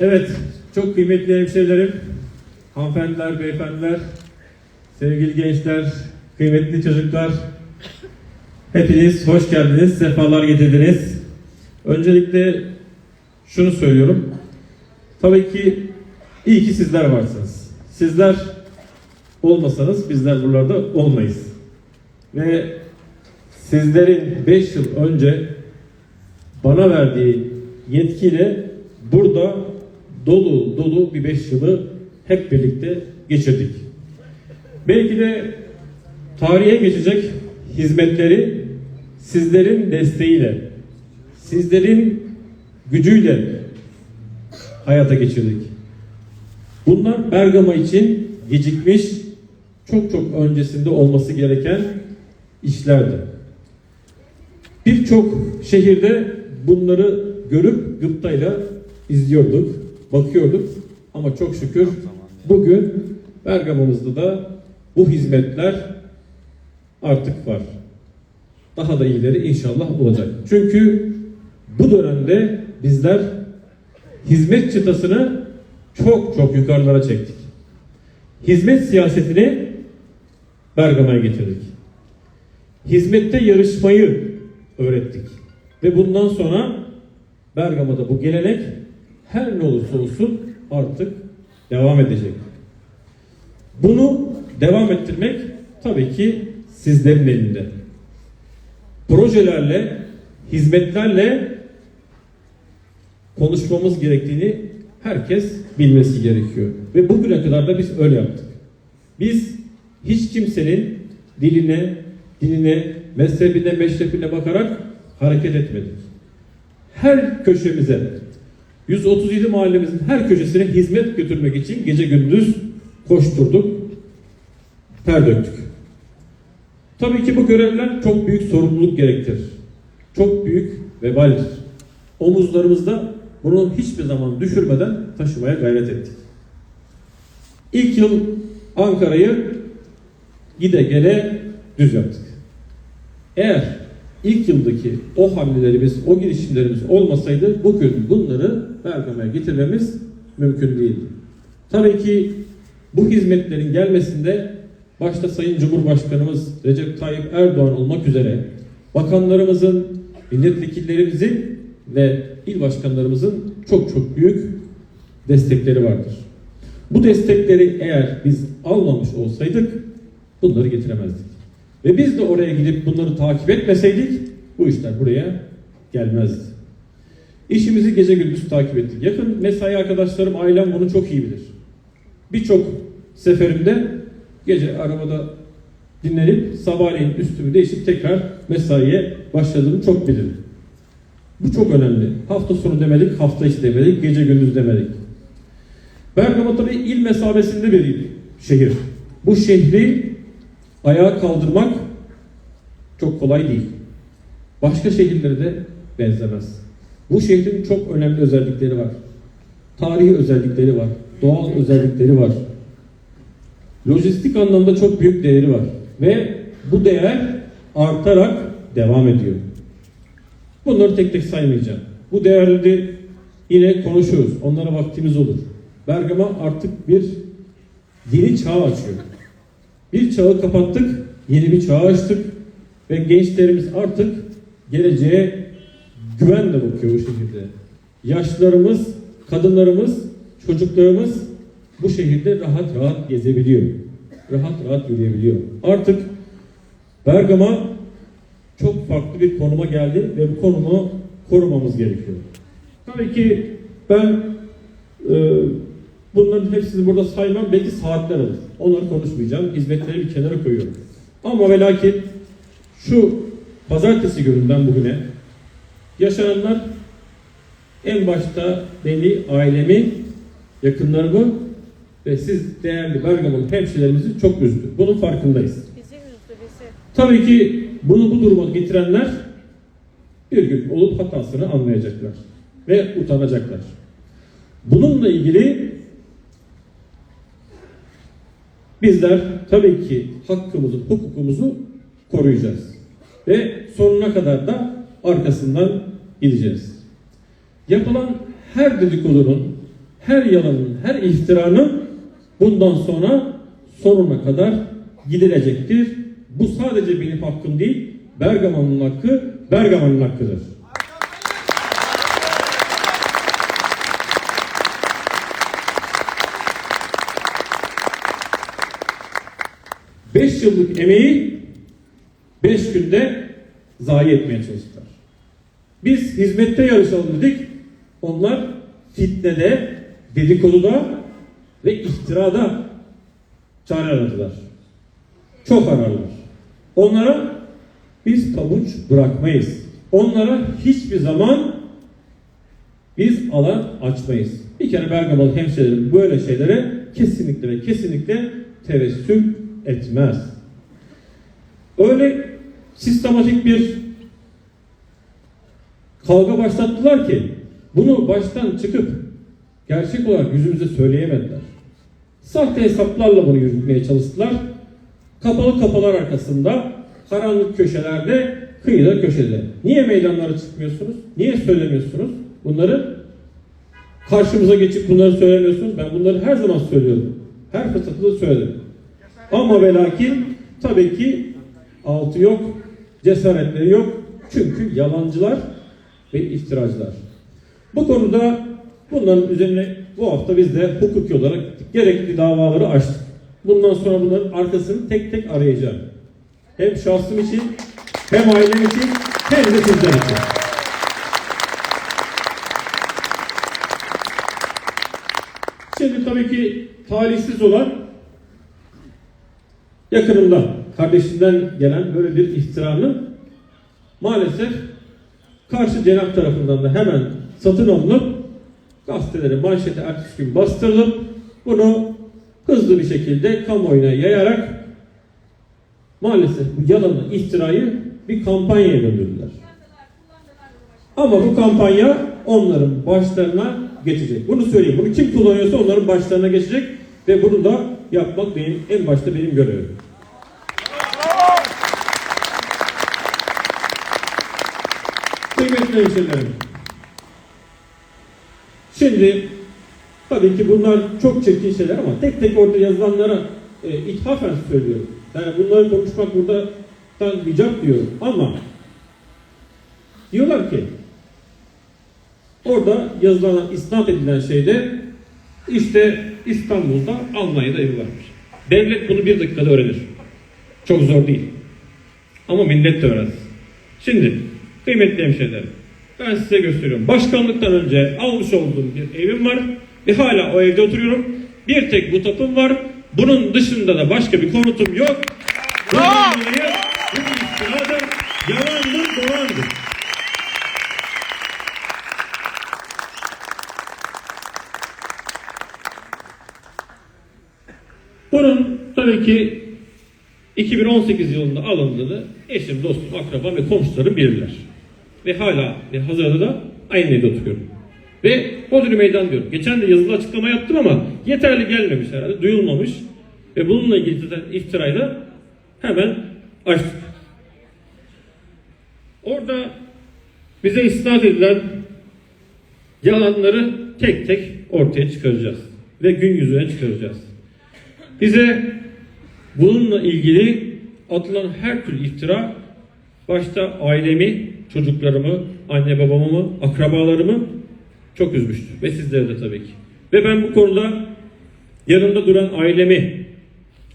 Evet, çok kıymetli hemşehrilerim, hanımefendiler, beyefendiler, sevgili gençler, kıymetli çocuklar, hepiniz hoş geldiniz, sefalar getirdiniz. Öncelikle şunu söylüyorum, tabii ki iyi ki sizler varsınız. Sizler olmasanız bizler buralarda olmayız. Ve sizlerin 5 yıl önce bana verdiği yetkiyle burada dolu dolu bir 5 yılı hep birlikte geçirdik. Belki de tarihe geçecek hizmetleri sizlerin desteğiyle, sizlerin gücüyle hayata geçirdik. Bunlar Bergama için gecikmiş, çok çok öncesinde olması gereken işlerdi. Birçok şehirde bunları görüp gıptayla izliyorduk, bakıyorduk. Ama çok şükür bugün Bergama'mızda da bu hizmetler artık var. Daha da iyileri inşallah olacak. Çünkü bu dönemde bizler hizmet çıtasını çok çok yukarılara çektik. Hizmet siyasetini Bergama'ya getirdik. Hizmette yarışmayı öğrettik. Ve bundan sonra Bergama'da bu gelenek her ne olursa olsun artık devam edecek. Bunu devam ettirmek tabii ki sizlerin elinde. Projelerle, hizmetlerle konuşmamız gerektiğini herkes bilmesi gerekiyor. Ve bugüne kadar da biz öyle yaptık. Biz hiç kimsenin diline, dinine, mezhebine, meşrefine bakarak hareket etmedik. Her köşemize, 137 mahallemizin her köşesine hizmet götürmek için gece gündüz koşturduk, ter döktük. Tabii ki bu görevler çok büyük sorumluluk gerektirir. Çok büyük vebaldir. Omuzlarımızda bunu hiçbir zaman düşürmeden taşımaya gayret ettik. İlk yıl Ankara'yı gide gele düz yaptık. Eğer ilk yıldaki o hamlelerimiz, o girişimlerimiz olmasaydı bugün bunları Bergama'ya getirmemiz mümkün değildi. Tabii ki bu hizmetlerin gelmesinde başta Sayın Cumhurbaşkanımız Recep Tayyip Erdoğan olmak üzere bakanlarımızın, milletvekillerimizin ve il başkanlarımızın çok çok büyük destekleri vardır. Bu destekleri eğer biz almamış olsaydık bunları getiremezdik. Ve biz de oraya gidip bunları takip etmeseydik bu işler buraya gelmezdi. İşimizi gece gündüz takip ettik. Yakın mesai arkadaşlarım, ailem bunu çok iyi bilir. Birçok seferimde gece arabada dinlenip sabahleyin üstümü değişip tekrar mesaiye başladığımı çok bilirim. Bu çok önemli. Hafta sonu demedik, hafta içi demedik, gece gündüz demedik. Bergama tabii il mesabesinde bir şehir. Bu şehri ayağa kaldırmak çok kolay değil. Başka şehirlere de benzemez. Bu şehrin çok önemli özellikleri var. Tarihi özellikleri var. Doğal özellikleri var. Lojistik anlamda çok büyük değeri var. Ve bu değer artarak devam ediyor. Bunları tek tek saymayacağım. Bu değerleri yine konuşuyoruz. Onlara vaktimiz olur. Bergama artık bir yeni çağ açıyor. Bir çağı kapattık, yeni bir çağ açtık ve gençlerimiz artık geleceğe güvenle bakıyor bu şehirde. Yaşlılarımız, kadınlarımız, çocuklarımız bu şehirde rahat rahat gezebiliyor. Rahat rahat yürüyebiliyor. Artık Bergama çok farklı bir konuma geldi ve bu konumu korumamız gerekiyor. Tabii ki ben e, bunların hepsini burada saymam belki saatler alır. Onları konuşmayacağım. Hizmetleri bir kenara koyuyorum. Ama ve lakin şu pazartesi gününden bugüne yaşananlar en başta beni, ailemi, yakınlarımı ve siz değerli Bergamalı hemşirelerimizi çok üzdü. Bunun farkındayız. Bizi üzdü bizi. Tabii ki bunu bu duruma getirenler bir gün olup hatasını anlayacaklar ve utanacaklar. Bununla ilgili bizler tabii ki hakkımızı, hukukumuzu koruyacağız. Ve sonuna kadar da arkasından gideceğiz. Yapılan her dedikodunun, her yalanın, her iftiranın bundan sonra sonuna kadar gidilecektir. Bu sadece benim hakkım değil, Bergama'nın hakkı, Bergama'nın hakkıdır. Beş yıllık emeği beş günde zayi etmeye çalıştılar. Biz hizmette yarışalım dedik. Onlar fitnede, dedikoduda ve iftirada çare aradılar. Çok ararlar. Onlara biz pabuç bırakmayız. Onlara hiçbir zaman biz alan açmayız. Bir kere Bergamalı hemşehrilerim böyle şeylere kesinlikle ve kesinlikle tevessül etmez. Öyle sistematik bir kavga başlattılar ki bunu baştan çıkıp gerçek olarak yüzümüze söyleyemediler. Sahte hesaplarla bunu yürütmeye çalıştılar. Kapalı kapılar arkasında, karanlık köşelerde, kıyıda köşede. Niye meydanlara çıkmıyorsunuz? Niye söylemiyorsunuz? Bunları karşımıza geçip bunları söylemiyorsunuz. Ben bunları her zaman söylüyorum. Her fırsatta da söyledim. Ama ve lakin tabii ki altı yok, cesaretleri yok. Çünkü yalancılar ve iftiracılar. Bu konuda bunların üzerine bu hafta biz de hukuki olarak gerekli davaları açtık. Bundan sonra bunların arkasını tek tek arayacağım. Hem şahsım için, hem ailem için, hem de sizler için. Şimdi tabii ki talihsiz olan yakınımda, kardeşinden gelen böyle bir iftiranın maalesef karşı cenap tarafından da hemen satın alınıp gazetelere manşete ertesi gün bastırılıp bunu hızlı bir şekilde kamuoyuna yayarak maalesef bu yalanı, iftirayı bir kampanyaya döndürdüler. Ama bu kampanya onların başlarına geçecek. Bunu söyleyeyim. Bunu kim kullanıyorsa onların başlarına geçecek ve bunu da yapmak benim en başta benim görevim. Kıymetli hemşehrilerim. Şimdi tabii ki bunlar çok çirkin şeyler ama tek tek orada yazılanlara e, ithafen söylüyorum. Yani bunları konuşmak burada tam bicap diyorum ama diyorlar ki orada yazılan, isnat edilen şeyde işte İstanbul'da Almanya'da evi varmış. Devlet bunu bir dakikada öğrenir. Çok zor değil. Ama millet de öğrensin. Şimdi kıymetli hemşehrilerim ben size gösteriyorum. Başkanlıktan önce almış olduğum bir evim var ve hala o evde oturuyorum. Bir tek bu tapım var. Bunun dışında da başka bir konutum yok. Bundan dolayı bu bir iftiradır, yalandır, dolandır. Bunun tabii ki 2018 yılında alındığını eşim, dostum, akrabam ve komşularım bilirler. Ve hala ve hazırda da aynı evde oturuyorum. Ve Bodrum Meydan diyorum. Geçen de yazılı açıklama yaptım ama yeterli gelmemiş herhalde, duyulmamış. Ve bununla ilgili iftirayı da hemen açtık. Orada bize isnat edilen yalanları tek tek ortaya çıkaracağız. Ve gün yüzüne çıkaracağız. Bize bununla ilgili atılan her türlü iftira başta ailemi, çocuklarımı, anne babamı, akrabalarımı çok üzmüştü. Ve sizleri de tabii ki. Ve ben bu konuda yanımda duran ailemi,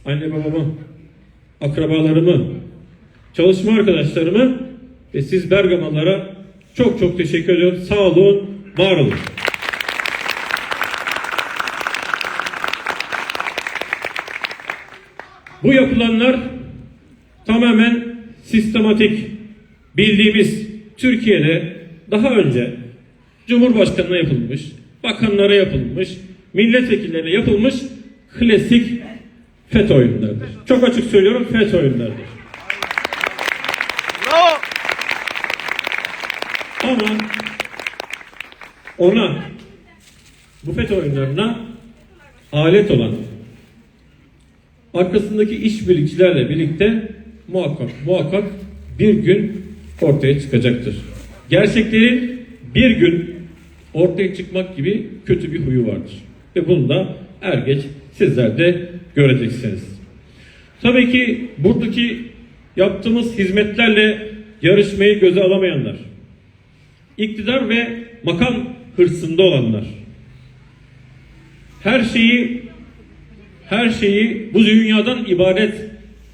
anne babamı, akrabalarımı, çalışma arkadaşlarımı ve siz Bergamalılara çok çok teşekkür ediyorum. Sağ olun, var olun. Bu yapılanlar tamamen sistematik bildiğimiz Türkiye'de daha önce Cumhurbaşkanına yapılmış, bakanlara yapılmış, milletvekillerine yapılmış klasik FETÖ oyunlarıdır. Çok açık söylüyorum FETÖ oyunlarıdır. Bravo. Ama ona bu FETÖ oyunlarına alet olan arkasındaki işbirlikçilerle birlikte muhakkak muhakkak bir gün ortaya çıkacaktır. Gerçekleri bir gün ortaya çıkmak gibi kötü bir huyu vardır. Ve bunu da er geç sizler de göreceksiniz. Tabii ki buradaki yaptığımız hizmetlerle yarışmayı göze alamayanlar, iktidar ve makam hırsında olanlar, her şeyi her şeyi bu dünyadan ibaret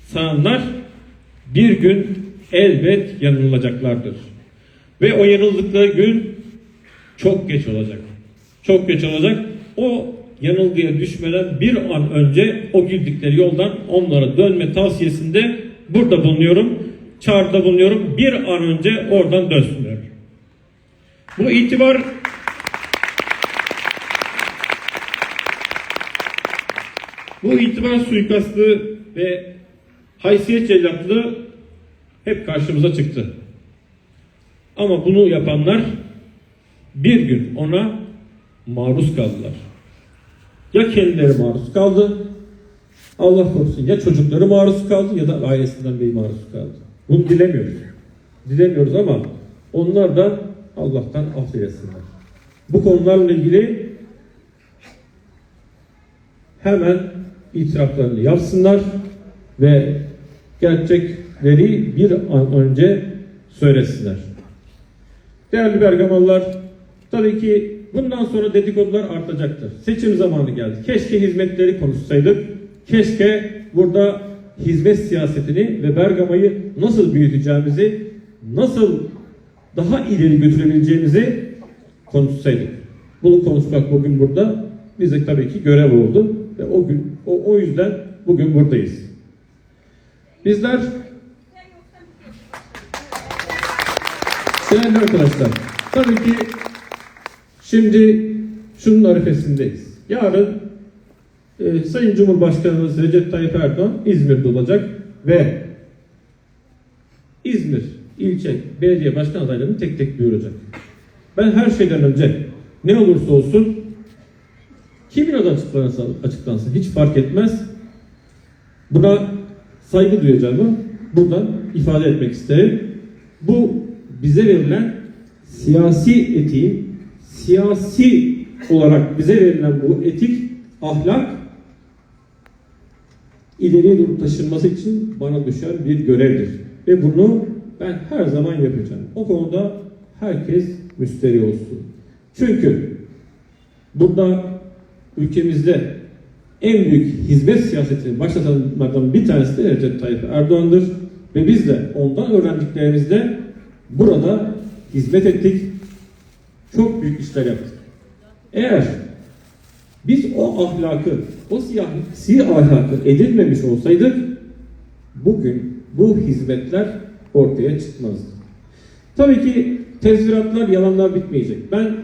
sananlar bir gün elbet yanılacaklardır. Ve o yanıldıkları gün çok geç olacak. Çok geç olacak. O yanılgıya düşmeden bir an önce o girdikleri yoldan onlara dönme tavsiyesinde burada bulunuyorum. Çağrıda bulunuyorum. Bir an önce oradan dönsünler. Bu itibar bu itibar suikastı ve haysiyet cellatlığı hep karşımıza çıktı. Ama bunu yapanlar bir gün ona maruz kaldılar. Ya kendileri maruz kaldı, Allah korusun ya çocukları maruz kaldı ya da ailesinden biri maruz kaldı. Bunu dilemiyoruz. Dilemiyoruz ama onlar da Allah'tan affetsinler. Bu konularla ilgili hemen itiraflarını yapsınlar ve gerçekleri bir an önce söylesinler. Değerli Bergamalılar, tabii ki bundan sonra dedikodular artacaktır. Seçim zamanı geldi. Keşke hizmetleri konuşsaydık. Keşke burada hizmet siyasetini ve Bergama'yı nasıl büyüteceğimizi, nasıl daha ileri götürebileceğimizi konuşsaydık. Bunu konuşmak bugün burada bize tabii ki görev oldu ve o gün o, o yüzden bugün buradayız. Bizler Değerli arkadaşlar, tabii ki şimdi şunun arifesindeyiz. Yarın e, Sayın Cumhurbaşkanımız Recep Tayyip Erdoğan İzmir'de olacak ve İzmir ilçe belediye başkan adaylarını tek tek duyuracak. Ben her şeyden önce ne olursa olsun kimin adı açıklanırsa açıklansın hiç fark etmez. Buna saygı duyacağımı buradan ifade etmek isterim. Bu bize verilen siyasi etiğin siyasi olarak bize verilen bu etik ahlak ileriye doğru taşınması için bana düşen bir görevdir. Ve bunu ben her zaman yapacağım. O konuda herkes müsteri olsun. Çünkü burada ülkemizde en büyük hizmet siyasetini başlatanlardan bir tanesi de Recep Tayyip Erdoğan'dır. Ve biz de ondan öğrendiklerimizde burada hizmet ettik. Çok büyük işler yaptık. Eğer biz o ahlakı, o siyasi ahlakı edinmemiş olsaydık bugün bu hizmetler ortaya çıkmazdı. Tabii ki tezviratlar, yalanlar bitmeyecek. Ben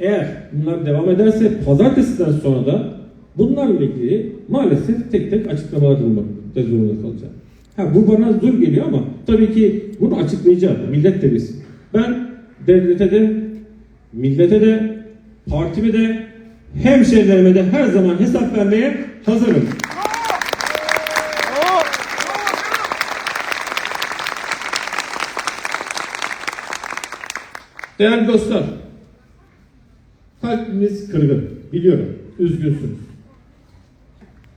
eğer bunlar devam ederse pazartesiden sonra da bunlarla ilgili maalesef tek tek açıklamalar bulmak zorunda kalacağım. Ha, bu bana zor geliyor ama tabii ki bunu açıklayacağım. Millet de bilsin. Ben devlete de, millete de, partime de, hemşehrilerime de her zaman hesap vermeye hazırım. Değerli dostlar, kalbimiz kırgın, biliyorum, üzgünsünüz.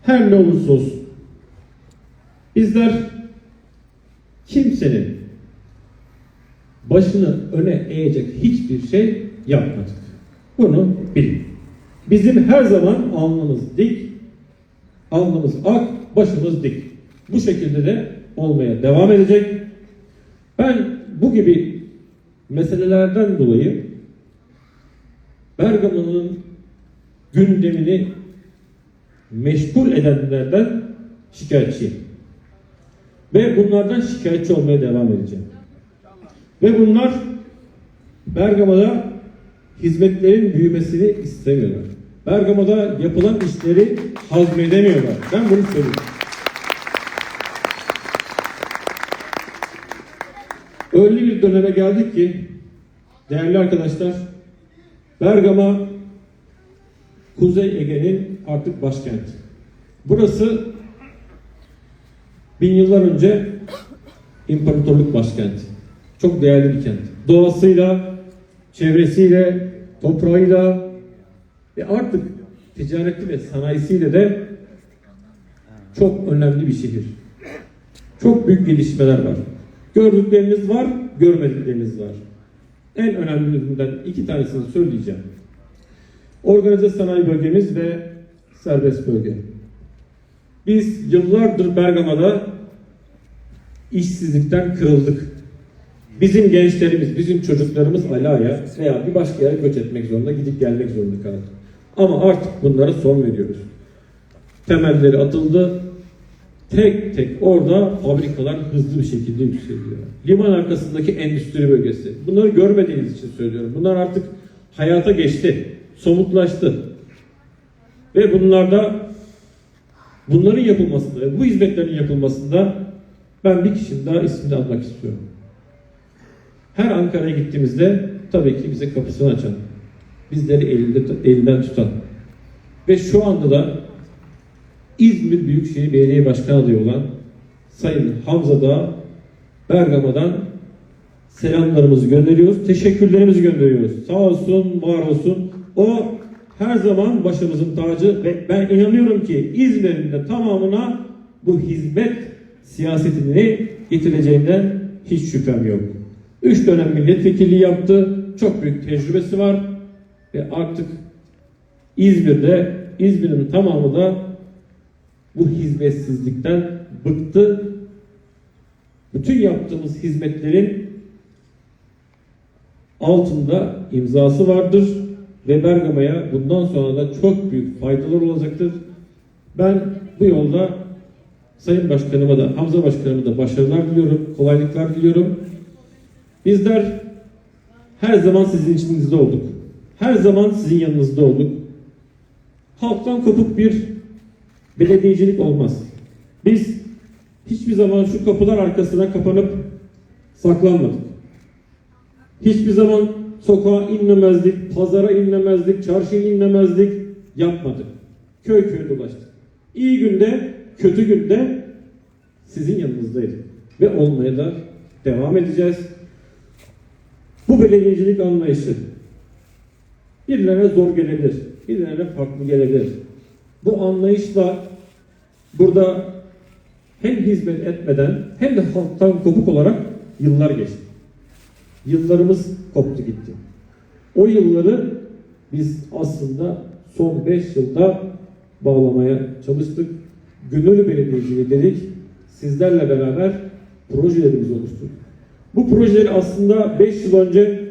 Her ne olursa olsun, bizler kimsenin başını öne eğecek hiçbir şey yapmadık. Bunu bilin. Bizim her zaman alnımız dik, alnımız ak, başımız dik. Bu şekilde de olmaya devam edecek. Ben bu gibi meselelerden dolayı Bergama'nın gündemini meşgul edenlerden şikayetçiyim. Ve bunlardan şikayetçi olmaya devam edeceğim. Ve bunlar Bergama'da hizmetlerin büyümesini istemiyorlar. Bergama'da yapılan işleri hazmedemiyorlar. Ben bunu söylüyorum. Öyle bir döneme geldik ki değerli arkadaşlar Bergama Kuzey Ege'nin artık başkenti. Burası bin yıllar önce imparatorluk başkenti. Çok değerli bir kent. Doğasıyla, çevresiyle, toprağıyla ve artık ticareti ve sanayisiyle de çok önemli bir şehir. Çok büyük gelişmeler var. Gördükleriniz var, görmedikleriniz var. En önemlilerinden iki tanesini söyleyeceğim. Organize sanayi bölgemiz ve serbest bölge. Biz yıllardır Bergama'da işsizlikten kırıldık. Bizim gençlerimiz, bizim çocuklarımız Alaya veya bir başka yere göç etmek zorunda, gidip gelmek zorunda kaldı. Ama artık bunlara son veriyoruz. Temelleri atıldı. Tek tek orada fabrikalar hızlı bir şekilde yükseliyor. Liman arkasındaki endüstri bölgesi. Bunları görmediğiniz için söylüyorum. Bunlar artık hayata geçti, somutlaştı. Ve bunlarda bunların yapılmasında bu hizmetlerin yapılmasında ben bir kişinin daha ismini almak istiyorum. Her Ankara'ya gittiğimizde tabii ki bize kapısını açan, bizleri elinde, elinden tutan ve şu anda da İzmir Büyükşehir Belediye Başkanı adayı olan Sayın Hamza Dağ Bergama'dan selamlarımızı gönderiyoruz, teşekkürlerimizi gönderiyoruz. Sağ olsun, var olsun. O her zaman başımızın tacı ve ben inanıyorum ki İzmir'in de tamamına bu hizmet siyasetini getireceğinden hiç şüphem yok. Üç dönem milletvekilliği yaptı. Çok büyük tecrübesi var. Ve artık İzmir'de, İzmir'in tamamı da bu hizmetsizlikten bıktı. Bütün yaptığımız hizmetlerin altında imzası vardır ve Bergama'ya bundan sonra da çok büyük faydalar olacaktır. Ben bu yolda Sayın Başkanıma da, Hamza Başkanıma da başarılar diliyorum, kolaylıklar diliyorum. Bizler her zaman sizin içinizde olduk. Her zaman sizin yanınızda olduk. Halktan kopuk bir belediyecilik olmaz. Biz hiçbir zaman şu kapılar arkasına kapanıp saklanmadık. Hiçbir zaman sokağa inlemezdik, pazara inlemezdik, çarşıya inlemezdik, yapmadık. Köy köy dolaştık. İyi günde, kötü günde sizin yanınızdaydık. Ve olmaya da devam edeceğiz. Bu belediyecilik anlayışı birilerine zor gelebilir, birilerine farklı gelebilir. Bu anlayışla burada hem hizmet etmeden hem de halktan kopuk olarak yıllar geçti. Yıllarımız koptu gitti. O yılları biz aslında son 5 yılda bağlamaya çalıştık. Gönüllü belediyeciliği dedik. Sizlerle beraber projelerimizi oluşturduk. Bu projeleri aslında 5 yıl önce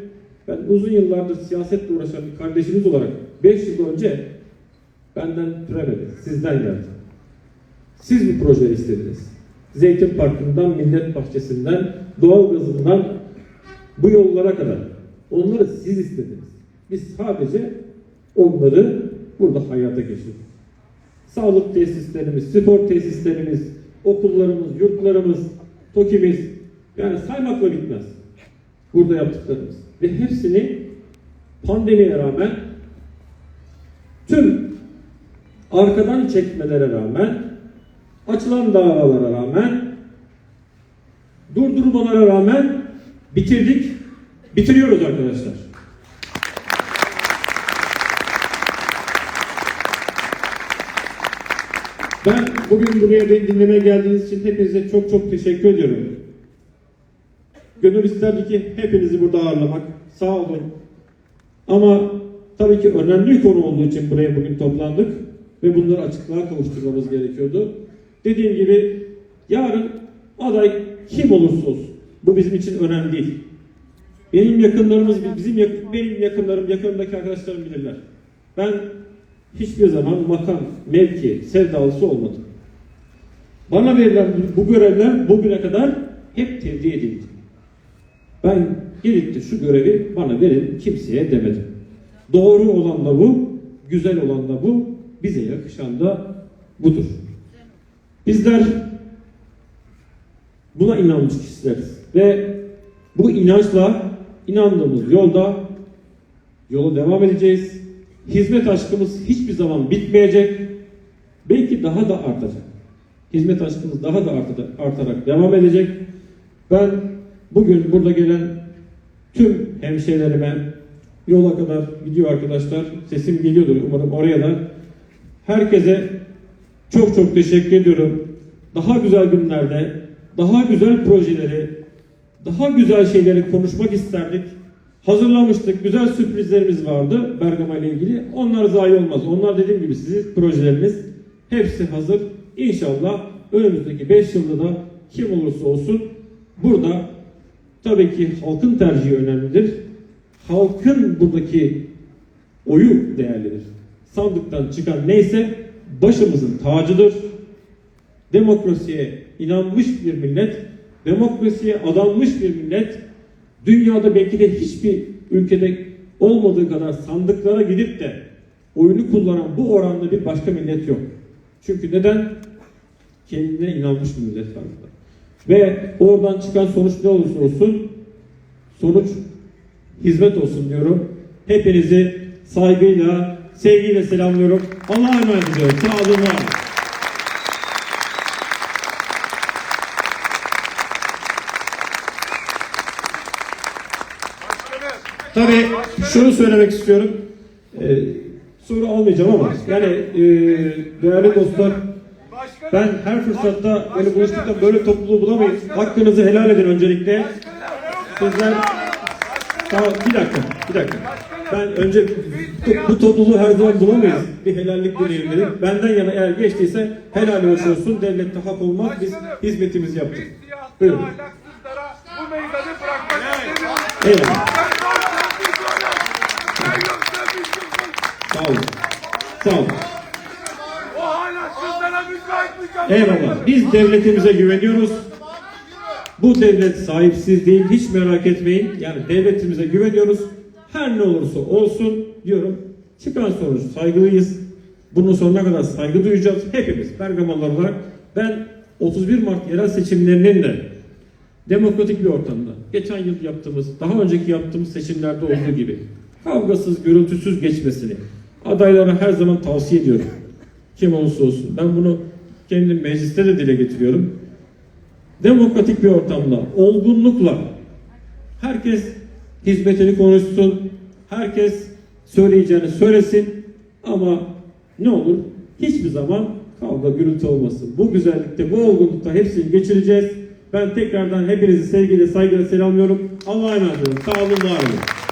ben uzun yıllardır siyasetle uğraşan bir kardeşiniz olarak 5 yıl önce benden türemedi. Sizden geldi. Siz bu projeleri istediniz. Zeytin Parkı'ndan, Millet Bahçesi'nden, doğal gazından bu yollara kadar. Onları siz istediniz. Biz sadece onları burada hayata geçirdik. Sağlık tesislerimiz, spor tesislerimiz, okullarımız, yurtlarımız, TOKİ'miz yani saymakla bitmez. Burada yaptıklarımız. Ve hepsini pandemiye rağmen tüm arkadan çekmelere rağmen açılan davalara rağmen durdurmalara rağmen bitirdik. Bitiriyoruz arkadaşlar. Ben bugün buraya beni dinlemeye geldiğiniz için hepinize çok çok teşekkür ediyorum. Gönül isterdi ki hepinizi burada ağırlamak. Sağ olun. Ama tabii ki önemli bir konu olduğu için buraya bugün toplandık ve bunları açıklığa kavuşturmamız gerekiyordu. Dediğim gibi yarın aday kim olursa olsun bu bizim için önemli değil. Benim yakınlarımız, bizim yak- benim yakınlarım, yakınımdaki arkadaşlarım bilirler. Ben hiçbir zaman makam, mevki, sevdalısı olmadım. Bana verilen bu görevler bugüne kadar hep tevdi edildi. Ben gelip de şu görevi bana verin kimseye demedim. Doğru olan da bu, güzel olan da bu, bize yakışan da budur. Bizler buna inanmış kişileriz ve bu inançla inandığımız yolda yola devam edeceğiz. Hizmet aşkımız hiçbir zaman bitmeyecek. Belki daha da artacak. Hizmet aşkımız daha da artarak, devam edecek. Ben bugün burada gelen tüm hemşehrilerime, yola kadar gidiyor arkadaşlar. Sesim geliyordur umarım oraya da. Herkese çok çok teşekkür ediyorum. Daha güzel günlerde, daha güzel projeleri, daha güzel şeyleri konuşmak isterdik. Hazırlamıştık. Güzel sürprizlerimiz vardı Bergama ile ilgili. Onlar zayi olmaz. Onlar dediğim gibi sizin projeleriniz hepsi hazır. İnşallah önümüzdeki 5 yılda da kim olursa olsun burada tabii ki halkın tercihi önemlidir. Halkın buradaki oyu değerlidir. Sandıktan çıkan neyse başımızın tacıdır. Demokrasiye inanmış bir millet, demokrasiye adanmış bir millet, dünyada belki de hiçbir ülkede olmadığı kadar sandıklara gidip de oyunu kullanan bu oranda bir başka millet yok. Çünkü neden? Kendine inanmış bir millet var. Ve oradan çıkan sonuç ne olursa olsun sonuç hizmet olsun diyorum. Hepinizi saygıyla, sevgiyle selamlıyorum. Allah'a emanet ediyorum. Sağ olun, var. Tabii şunu söylemek istiyorum. Ee, soru almayacağım ama yani e, değerli dostlar ben her fırsatta böyle buluştukta böyle topluluğu bulamayız. Hakkınızı helal edin öncelikle. Sizler Tamam bir dakika, bir dakika. Ben önce bu, bu topluluğu her zaman bulamayız. Bir helallik dileyelim dedim. Benden yana eğer geçtiyse helal hoş olsun. Devlette hak olmaz. Biz hizmetimizi yaptık. Buyurun. bu meydanı bırakmak istemiyoruz. Yokuz. Sağ olun. Sağ olun. Eyvallah. Biz devletimize güveniyoruz. Bu devlet sahipsiz değil. Hiç merak etmeyin. Yani devletimize güveniyoruz. Her ne olursa olsun diyorum. Çıkan sonuç saygılıyız. Bunun sonuna kadar saygı duyacağız. Hepimiz Bergamalılar olarak ben 31 Mart yerel seçimlerinin de demokratik bir ortamda geçen yıl yaptığımız, daha önceki yaptığımız seçimlerde olduğu gibi kavgasız, gürültüsüz geçmesini adaylara her zaman tavsiye ediyorum. Kim olursa olsun. Ben bunu kendim mecliste de dile getiriyorum. Demokratik bir ortamda, olgunlukla herkes hizmetini konuşsun, herkes söyleyeceğini söylesin ama ne olur hiçbir zaman kavga gürültü olmasın. Bu güzellikte, bu olgunlukta hepsini geçireceğiz. Ben tekrardan hepinizi sevgiyle, saygıyla selamlıyorum. Allah'a emanet olun. Sağ olun, var olun.